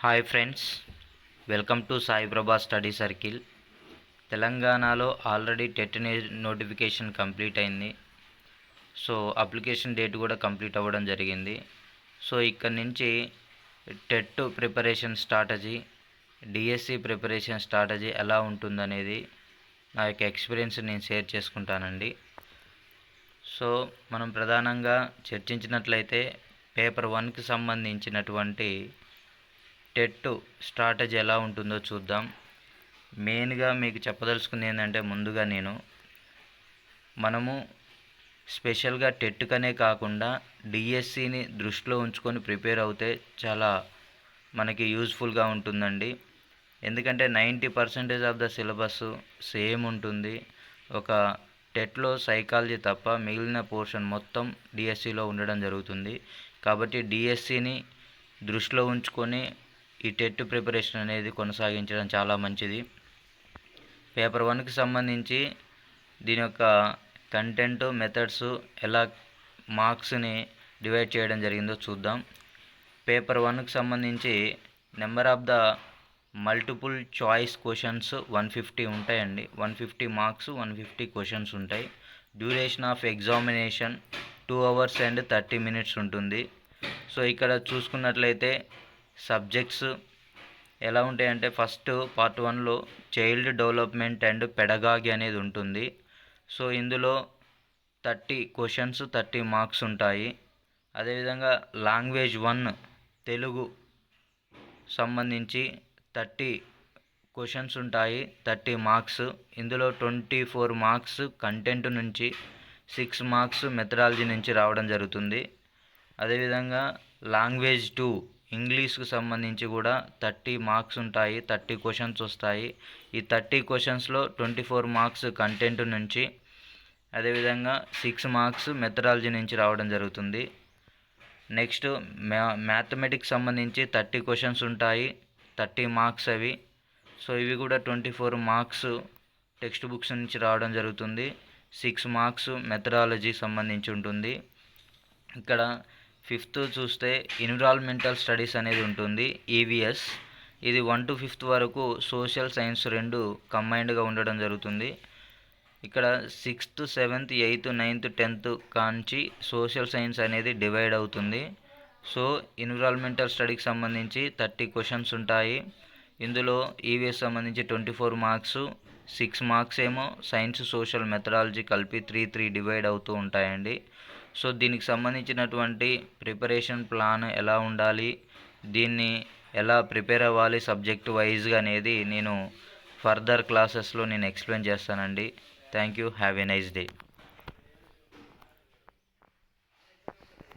Hi friends welcome to Saiprabha study circle. తెలంగాణలో already TET notification complete అయింది. So application date కూడా complete అవ్వడం జరిగింది. సో ఇక్కడ నుంచి TET preparation strategy DSC preparation strategy ఎలా ఉంటుందనేది నా యొక్క ఎక్స్పీరియన్స్ నేను షేర్ చేసుకుంటానండి. సో మనం ప్రధానంగా చర్చించినట్లయితే పేపర్ వన్కి సంబంధించినటువంటి టెట్ స్ట్రాటజీ ఎలా ఉంటుందో చూద్దాం. మెయిన్గా మీకు చెప్పదలుచుకుంది ఏంటంటే ముందుగా నేను మనము స్పెషల్గా టెట్కనే కాకుండా డిఎస్సిని దృష్టిలో ఉంచుకొని ప్రిపేర్ అవుతే చాలా మనకి యూజ్ఫుల్గా ఉంటుందండి. ఎందుకంటే ninety percentage of the syllabus same ఉంటుంది. ఒక టెట్లో సైకాలజీ తప్ప మిగిలిన పోర్షన్ మొత్తం డిఎస్సిలో ఉండడం జరుగుతుంది. కాబట్టి డిఎస్సిని దృష్టిలో ఉంచుకొని ఈ టెట్ ప్రిపరేషన్ అనేది కొనసాగించడం చాలా మంచిది. పేపర్ వన్కి సంబంధించి దీని యొక్క కంటెంట్ మెథడ్స్ ఎలా మార్క్స్ని డివైడ్ చేయడం జరిగిందో చూద్దాం. పేపర్ వన్కి సంబంధించి number of the multiple choice questions one fifty ఉంటాయండి. One fifty marks one fifty questions ఉంటాయి. Duration of examination two hours and thirty minutes ఉంటుంది. సో ఇక్కడ చూసుకున్నట్లయితే సబ్జెక్ట్స్ ఎలా ఉంటాయంటే ఫస్ట్ పార్ట్ వన్లో చైల్డ్ డెవలప్మెంట్ అండ్ పెడగాగి అనేది ఉంటుంది. సో ఇందులో థర్టీ క్వశ్చన్స్ థర్టీ మార్క్స్ ఉంటాయి. అదేవిధంగా లాంగ్వేజ్ వన్ తెలుగు సంబంధించి థర్టీ క్వశ్చన్స్ ఉంటాయి థర్టీ మార్క్స్. ఇందులో ట్వంటీ ఫోర్ మార్క్స్ కంటెంట్ నుంచి సిక్స్ మార్క్స్ మెథడాలజీ నుంచి రావడం జరుగుతుంది. అదేవిధంగా లాంగ్వేజ్ టూ ఇంగ్లీష్కి సంబంధించి కూడా థర్టీ మార్క్స్ ఉంటాయి థర్టీ క్వశ్చన్స్ వస్తాయి. ఈ థర్టీ క్వశ్చన్స్లో ట్వంటీ ఫోర్ మార్క్స్ కంటెంట్ నుంచి అదేవిధంగా సిక్స్ మార్క్స్ మెథడాలజీ నుంచి రావడం జరుగుతుంది. నెక్స్ట్ మ్యా మ్యాథమెటిక్స్ సంబంధించి థర్టీ క్వశ్చన్స్ ఉంటాయి థర్టీ మార్క్స్ అవి. సో ఇవి కూడా twenty four marks text books నుంచి రావడం జరుగుతుంది. సిక్స్ మార్క్స్ మెథడాలజీ సంబంధించి ఉంటుంది. ఇక్కడ ఫిఫ్త్ చూస్తే ఎన్విరాన్మెంటల్ స్టడీస్ అనేది ఉంటుంది ఈవీఎస్ ఇది వన్ టు ఫిఫ్త్ వరకు సోషల్ సైన్స్ రెండు కంబైన్డ్గా ఉండడం జరుగుతుంది. ఇక్కడ sixth seventh eighth ninth tenth కాంచి సోషల్ సైన్స్ అనేది డివైడ్ అవుతుంది. సో ఎన్విరాన్మెంటల్ స్టడీకి సంబంధించి థర్టీ క్వశ్చన్స్ ఉంటాయి. ఇందులో ఈవీఎస్ సంబంధించి twenty four marks six marks ఏమో సైన్స్ సోషల్ మెథడాలజీ కలిపి త్రీ త్రీ డివైడ్ అవుతూ ఉంటాయండి. సో దీనికి సంబంధించినటువంటి ప్రిపరేషన్ ప్లాన్ ఎలా ఉండాలి దీన్ని ఎలా ప్రిపేర్ అవ్వాలి సబ్జెక్ట్ వైజ్గా అనేది నేను ఫర్దర్ క్లాసెస్లో నేను ఎక్స్ప్లెయిన్ చేస్తానండి. Thank you. Have a nice day.